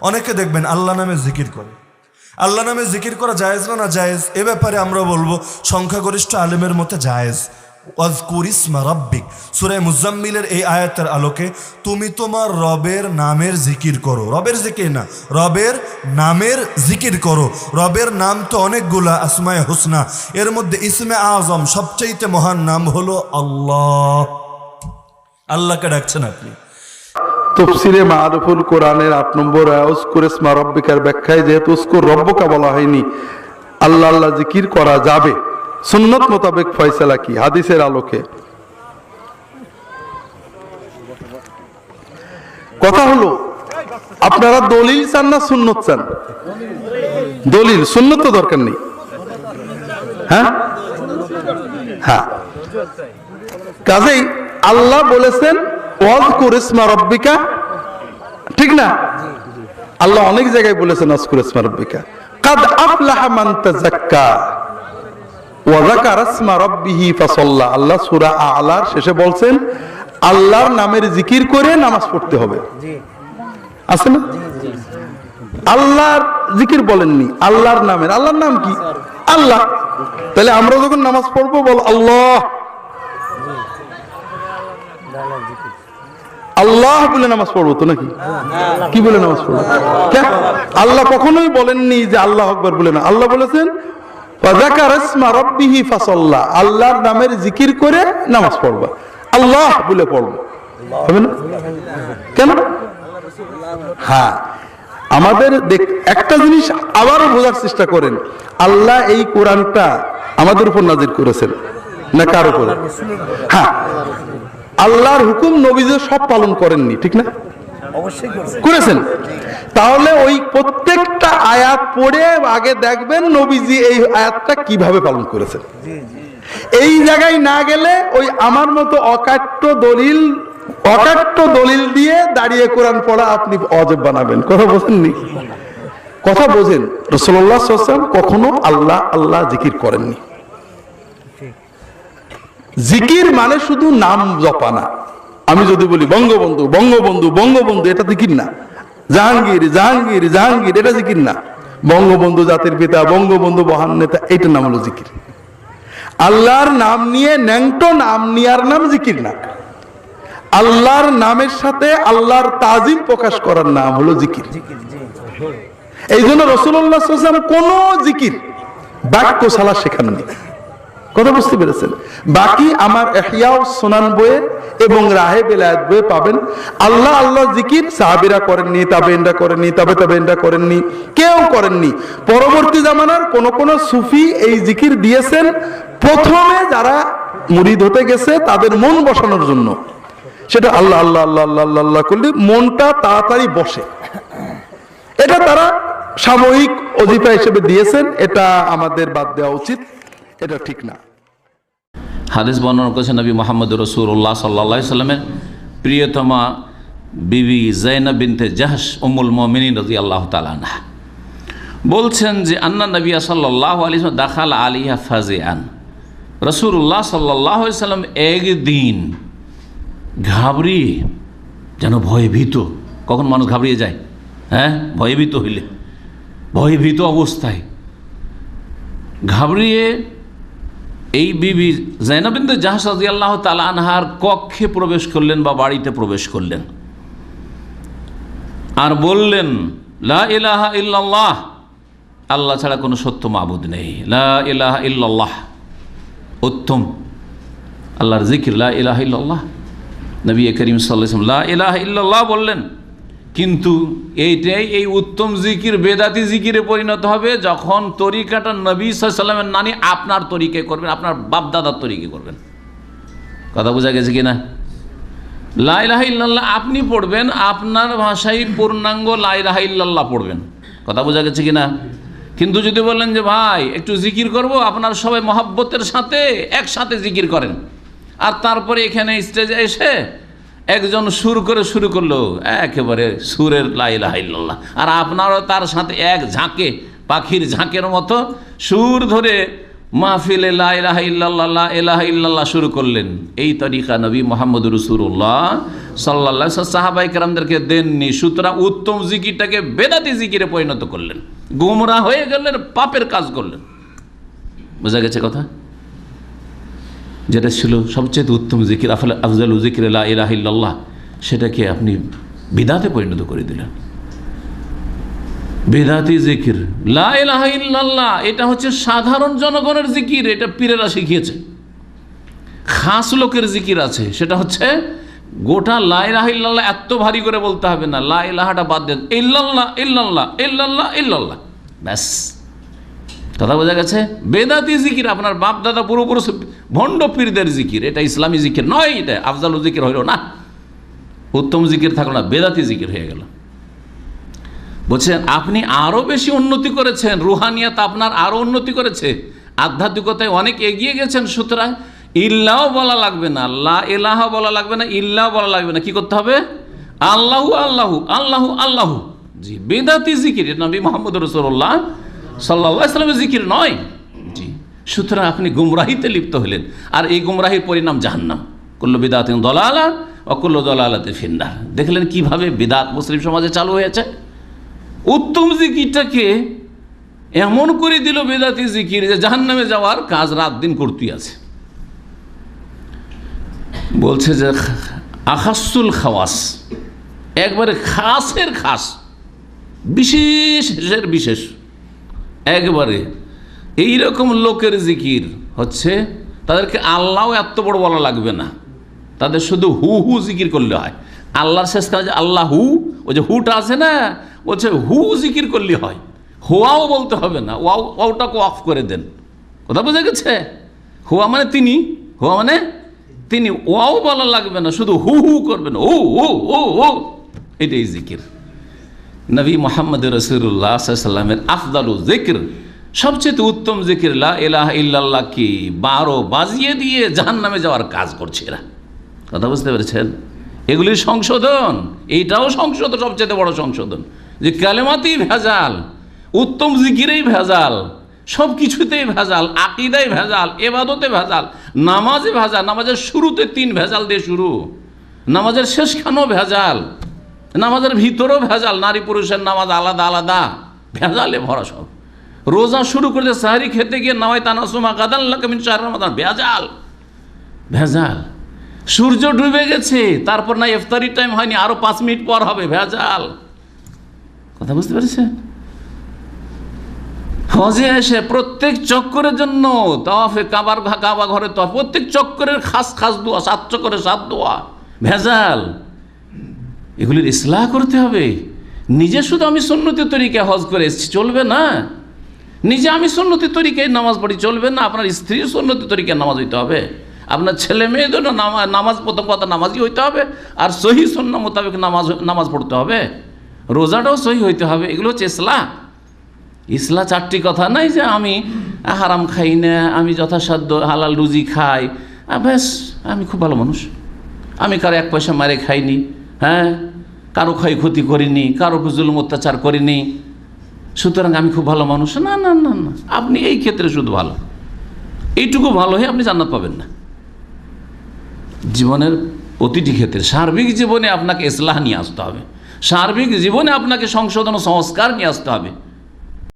অনেকে দেখবেন আল্লাহ নামে জিকির করে। আল্লাহ নামে জিকির করা জায়েজ না না জায়েজ? এ ব্যাপারে আমরা বলব, সংখ্যাগরিষ্ঠ আলেমের মতে জায়েজ। ওয়াজকুরিসমা রব্বিক, সুরে মুজাম্মিলের এই আয়াতের আলোকে তুমি তোমার রবের নামের জিকির করো। রবের জিকির না, রবের নামের জিকির করো। রবের নাম তো অনেকগুলা, আসমায় হুসনা। এর মধ্যে ইসমে আজম সবচাইতে মহান নাম হলো আল্লাহ। আল্লাহকে ডাকছেন আপনি। তফসিরে মারুফুল কোরআনের আট নম্বর উস্কুর রব্বিকার ব্যাখ্যায় যেহেতু উস্কুর রব্বকা বলা হয়নি, আল্লাহ আল্লাহ জিকির করা যাবে। সুন্নত মোতাবেক ফয়সালা কি? হাদিসের আলোকে। কথা হলো, আপনারা দলিল চান না সুন্নত চান? দলিল, সুন্নত তো দরকার নেই। হ্যাঁ? হ্যাঁ। কাজেই আল্লাহ বলেছেন ওয়াজকুর ইসমা রব্বিকা। ঠিক না? আল্লাহ অনেক জায়গায় বলেছেন ওয়াজকুর ইসমা রব্বিকা। কাদ আফলাহা মান তাযাক্কা। ওয়া যাকারা ইসমা রাব্বিহি ফাসাল্লা। আল্লাহ সূরা আলার শেষে বলছেন আল্লাহর নামের জিকির করে নামাজ পড়তে হবে। আছে না? আল্লাহর জিকির বলেননি। আল্লাহর নামের। আল্লাহর নাম কি? আল্লাহ। তাহলে আমরা যখন নামাজ পড়ব বল আল্লাহ। আল্লাহ বলে নামাজ পড়ব তো নাকি? কি বলে নামাজ পড়ব? কেন? আল্লাহ কখনোই বলেননি যে আল্লাহ আকবর বলে না। আল্লাহ বলেছেন আল্লাহর নামের জিকির করে নামাজ পড়বা। আল্লাহ বলে পড়ব। হবে না? কেন? হ্যাঁ। আমাদের একটা জিনিস আবারও বোঝার চেষ্টা করেন। আল্লাহ এই কোরআনটা আমাদের উপর নাজির করেছেন। না কার উপর? হ্যাঁ। আল্লাহর হুকুম নবীজ সব পালন করেননি ঠিক না? অবশ্যই করেছেন। তাহলে ওই প্রত্যেকটা আয়াত পড়ে আগে দেখবেন নবীজি এই আয়াতটা কীভাবে পালন করেছেন। এই জায়গায় না গেলে ওই আমার মতো অকাট্য দলিল অকাট্য দলিল দিয়ে দাঁড়িয়ে কোরআন পড়া আপনি অজব বানাবেন। কথা বোঝেননি? কথা বোঝেন। রসল্লাহ কখনো আল্লাহ আল্লাহ জিকির করেননি। জিকির মানে শুধু নাম জপা না আমি যদি বলি বঙ্গবন্ধু বঙ্গবন্ধু বঙ্গবন্ধু, এটা জিকির না। জাহাঙ্গীর জাহাঙ্গীর জাহাঙ্গীর, এটা জিকির না। বঙ্গবন্ধু জাতির পিতা, বঙ্গবন্ধু মহান নেতা এটা নাম হলো জিকির। আল্লাহর নাম নিয়ে ন্যাংটো নাম নিয়ার নাম জিকির না। আল্লাহর নামের সাথে আল্লাহর তাজিম প্রকাশ করার নাম হলো জিকির। এই জন্য রসুল্লাহ কোন জিকির, বাক্য সালা শেখাননি। কথা বুঝতে পেরেছেন? বাকি আমার এহিয়াও সোনান বইয়ে এবং রাহে বেলায়েত বইয়ে পাবেন। আল্লাহ আল্লাহ জিকির সাহাবিরা করেননি তাবেনরা করেননি, তবে তাবেনরা করেননি, কেউ করেননি। পরবর্তী জামানার কোন কোন সুফি এই জিকির দিয়েছেন। প্রথমে যারা মুরিদ হতে গেছে, তাদের মন বসানোর জন্য। সেটা আল্লাহ আল্লাহ আল্লাহ আল্লাহ আল্লাহ আল্লাহ করলে মনটা তাড়াতাড়ি বসে। এটা তারা সাময়িক অজিফা হিসেবে দিয়েছেন, এটা আমাদের বাদ দেওয়া উচিত, এটা ঠিক না। হাদিস বর্ণনা করেছেন নবী মোহাম্মদ রসুল্লাহ সাল্লা সাল্লামের প্রিয়তমা বিবি জাইনা বিনতে জাহাস উমুল মমিনী রাজি আল্লাহ তালানা বলছেন যে, আন্না নবিয়া সাল্লাহ আলী দাখাল আলিয়া ফাজে আন রসুল্লাহ সাল্লাহ সাল্লাম একদিন ঘাবড়িয়ে যেন ভয়ভীত। কখন মানুষ ঘাবড়িয়ে যায়? হ্যাঁ? ভয়ভীত হইলে। ভয়ভীত অবস্থায়। ঘাবড়িয়ে এই বিবি জাইনাবিন্দু জাহাজি আল্লাহ তালা আনহার কক্ষে প্রবেশ করলেন বা বাড়িতে প্রবেশ করলেন। আর বললেন, লা ইলাহা ইল্লাল্লাহ। আল্লাহ ছাড়া কোনো সত্য মাবুদ নেই। লা ইলাহা ইল্লাল্লাহ। উত্তম। আল্লাহর জিকির, লা ইলাহা ইল্লাল্লাহ। নবী করিম সাল্লাম লা ইলাহা ইল্লাল্লাহ বললেন। কিন্তু এইটাই এই উত্তম জিকির, বেদাতি জিকিরে পরিণত হবে যখন তরিকাটা নবী সাল্লামের নানি আপনার তরিকে করবেন, আপনার বাপদাদার তরিকে করবেন। কথা বোঝা গেছে কি না লাইলাহ আপনি পড়বেন, আপনার ভাষায় পূর্ণাঙ্গ লাইলাহ ইল্লাল্লাহ পড়বেন। কথা বোঝা গেছে কি না কিন্তু যদি বলেন যে, ভাই, একটু জিকির করব, আপনার সবাই মহাব্বতের সাথে একসাথে জিকির করেন। আর তারপরে এখানে স্টেজে এসে একজন সুর করে শুরু করল, একেবারে সুরের লাইলাহ ইল্লাল্লাহ। আর আপনারও তার সাথে এক ঝাঁকে, পাখির ঝাঁকের মতো সুর ধরে মাহফিলে লা ইলাহা ইল্লাল্লাহ, লা ইলাহা ইল্লাল্লাহ শুরু করলেন। এই তরিকা নবী মোহাম্মদ রসুল্লাহ সাল্লাহ সাহাবাই কেরামদেরকে দেননি। সুতরাং উত্তম জিকিরটাকে বেদাতি জিকিরে পরিণত করলেন। গুমরা হয়ে গেলেন, পাপের কাজ করলেন। বোঝা গেছে কথা? যেটা ছিল সবচেয়ে উত্তম জিকির, আফলে আফজাল জিকির, লা ইলাহা ইল্লাল্লাহ, সেটাকে আপনি বিদাতে পরিণত করে দিলেন। বেদাতি জিকির, লা ইলাহা ইল্লাল্লাহ, এটা হচ্ছে সাধারণ জনগণের জিকির, এটা পীরেরা শিখিয়েছে। খাস লোকের জিকির আছে, সেটা হচ্ছে গোটা লা ইলাহা ইল্লাল্লাহ এত ভারী করে বলতে হবে না, লা ইলাহাটা বাদ দেন, ইল্লাল্লাহ ইল্লাল্লাহ ইল্লাল্লাহ ইল্লাল্লাহ, ব্যাস। কথা বোঝা গেছে? বেদাতি জিকির, আপনার বাপ দাদা পুরোপুরো ভণ্ড পীরদের জিকির, এটা ইসলামী জিকির নয়, এটা আফজাল জিকির হইল না। উত্তম জিকির থাকল না, বেদাতি জিকির হয়ে গেল। বলছেন, আপনি আরও বেশি উন্নতি করেছেন, রুহানিয়াত আপনার আরও উন্নতি করেছে। আধ্যাত্মিকতায় অনেক এগিয়ে গেছেন, সুতরাং ইল্লাও বলা লাগবে না, লা এলাহা বলা লাগবে না ইল্লাও বলা লাগবে না, কি করতে হবে? আল্লাহু আল্লাহু আল্লাহু আল্লাহু। জি, বেদাতি জিকির নবী মোহাম্মদ রসুল্লাহ ইসলামের জিকির নয়। জি। সুতরাং আপনি গুমরাহিতে লিপ্ত হলেন। আর এই গুমরাহির পরিণাম জাহান্নাম। কুল্ল বিদাত দলালা অকুল্ল দলালাতে ফিন্দার দেখলেন কীভাবে বিদাত মুসলিম সমাজে চালু হয়েছে? উত্তম জিকিরটাকে এমন করে দিল বেদাতি জিকির যে জাহান্নামে যাওয়ার কাজ রাত দিন করতেই আছে। বলছে যে আখাসুল খাওয়াস। একবারে খাসের খাস। বিশেষের বিশেষ। একবারে। এই রকম লোকের জিকির হচ্ছে, তাদেরকে আল্লাহ এত বড় বলা লাগবে না। তাদের শুধু হু হু জিকির করলে হয়। আল্লাহর শেষ কাজ আল্লাহ হু ওই যে হুটা আছে না বলছে হু জিকির করলে হয়। হোয়াও বলতে হবে না, ওয়াও, ওয়াওটাকে অফ করে দেন। কথা বোঝা গেছে? হুয়া মানে তিনি, হুয়া মানে তিনি। ওয়াও বলা লাগবে না, শুধু হু হু করবেন, ও ও ও ও। এটাই জিকির। নবী মোহাম্মদ রসুল্লাহ সাল্লামের আফদালু জিকির সবচেয়ে উত্তম জিকির লা ইলাহা ইল্লাল্লাহ কি বারো বাজিয়ে দিয়ে জাহান নামে যাওয়ার কাজ করছে এরা। কথা বুঝতে পেরেছেন? এগুলির সংশোধন, এইটাও সংশোধন, সবচেয়ে বড় সংশোধন। যে কালেমাতেই ভেজাল, উত্তম জিকিরেই ভেজাল সব কিছুতেই ভেজাল, আকিদাই ভেজাল, এবাদতে ভেজাল, নামাজে ভেজাল, নামাজের শুরুতে তিন ভেজাল দিয়ে শুরু, নামাজের শেষখানেও ভেজাল। নামাজের ভিতরেও ভেজাল, নারী পুরুষের নামাজ আলাদা আলাদা, ভেজালে ভরা সব। রোজা শুরু করতে সাহারি খেতে গিয়ে নামাই তানাসুমা কাদাল্লা কামিন রমাদান, ভেজাল ভেজাল। সূর্য ডুবে গেছে, তারপর না ইফতারির টাইম হয়নি, আরও পাঁচ মিনিট পর হবে, ভেজাল। কথা বুঝতে পেরেছেন? হজে এসে প্রত্যেক চক্করের জন্য তফে কাবার, কাবা ঘরে তফ প্রত্যেক চক্করের খাস খাস দোয়া, সাত চক্করের সাত দোয়া, ভেজাল। এগুলির ইসলাহ করতে হবে। নিজে শুধু আমি সন্ন্যতি তরিকে হজ করে এসেছি, চলবে না। নিজে আমি সন্ন্যতি তরিকে নামাজ পড়ি, চলবে না। আপনার স্ত্রীর সন্ন্যতি তরিকে নামাজ হইতে হবে। আপনার ছেলে মেয়েদের নামাজ নামাজ, প্রথম কথা নামাজই হইতে হবে। আর সহি সন্ন্য মোতাবেক নামাজ নামাজ পড়তে হবে। রোজাটাও সহি হইতে হবে। এগুলো হচ্ছে ইসলাহ। ইসলা চারটি কথা নাই যে আমি হারাম খাই না, আমি যথাসাধ্য হালাল রুজি খাই। ব্যাস, আমি খুব ভালো মানুষ। আমি কারও এক পয়সা মারে খাইনি। হ্যাঁ? কারও ক্ষয়ক্ষতি করিনি, কারও জুলুম অত্যাচার করিনি। সুতরাং আমি খুব ভালো মানুষ। না না না না। আপনি এই ক্ষেত্রে শুধু ভালো। এইটুকু ভালো হয়ে আপনি জান্নাত পাবেন না। জীবনের প্রতিটি ক্ষেত্রে সার্বিক জীবনে আপনাকে ইসলাহ নিয়ে আসতে হবে। সার্বিক জীবনে আপনাকে সংশোধন ও সংস্কার নিয়ে আসতে হবে।